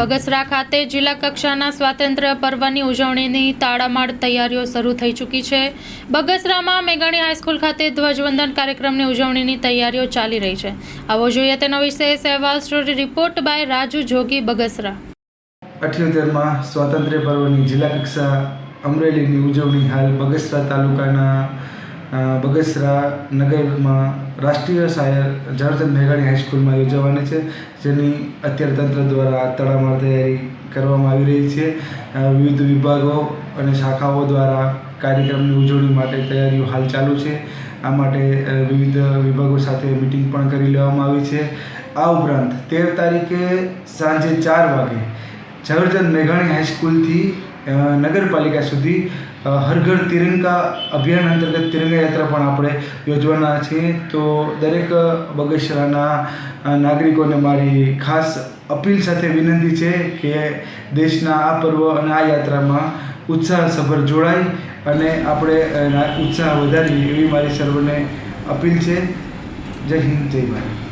બગસરા ખાતે જિલ્લા કક્ષાના સ્વાતંત્ર્ય પર્વની ઉજવણીની તાળામાળ તૈયારીઓ શરૂ થઈ ચૂકી છે. બગસરામાં મેઘાણી હાઈસ્કૂલ ખાતે ધ્વજવંદન કાર્યક્રમની ઉજવણીની તૈયારીઓ ચાલી રહી છે. આવો જોઈએ તેનો વિશેષ અહેવાલ. Story report by Raju Jogi, Bagasara. અઠ્યોતેરમાં સ્વાતંત્ર્ય પર્વની જિલ્લા કક્ષા અમરેલીની ઉજવણી હાલ બગસરા તાલુકાના બગસરા નગરમાં રાષ્ટ્રીય શાયર ઝવેરચંદ મેઘાણી હાઈસ્કૂલમાં યોજાવાની છે, જેની અત્યારે તંત્ર દ્વારા તડામાર તૈયારી કરવામાં આવી રહી છે. વિવિધ વિભાગો અને શાખાઓ દ્વારા કાર્યક્રમની ઉજવણી માટે તૈયારીઓ હાલ ચાલુ છે. આ માટે વિવિધ વિભાગો સાથે મિટિંગ પણ કરી લેવામાં આવી છે. આ ઉપરાંત તેર તારીખે સાંજે ચાર વાગે ઝવેરચંદ મેઘાણી હાઈસ્કૂલથી નગરપાલિકા સુધી હર ઘર તિરંગા અભિયાન અંતર્ગત તિરંગા યાત્રા પણ આપણે યોજવાના છીએ. તો દરેક બગસરાના નાગરિકોને મારી ખાસ અપીલ સાથે વિનંતી છે કે દેશના આ પર્વ અને આ યાત્રામાં ઉત્સાહસભર જોડાય અને આપણે ઉત્સાહ વધારીએ એવી મારી સર્વને અપીલ છે. જય હિન્દ, જય ભારત.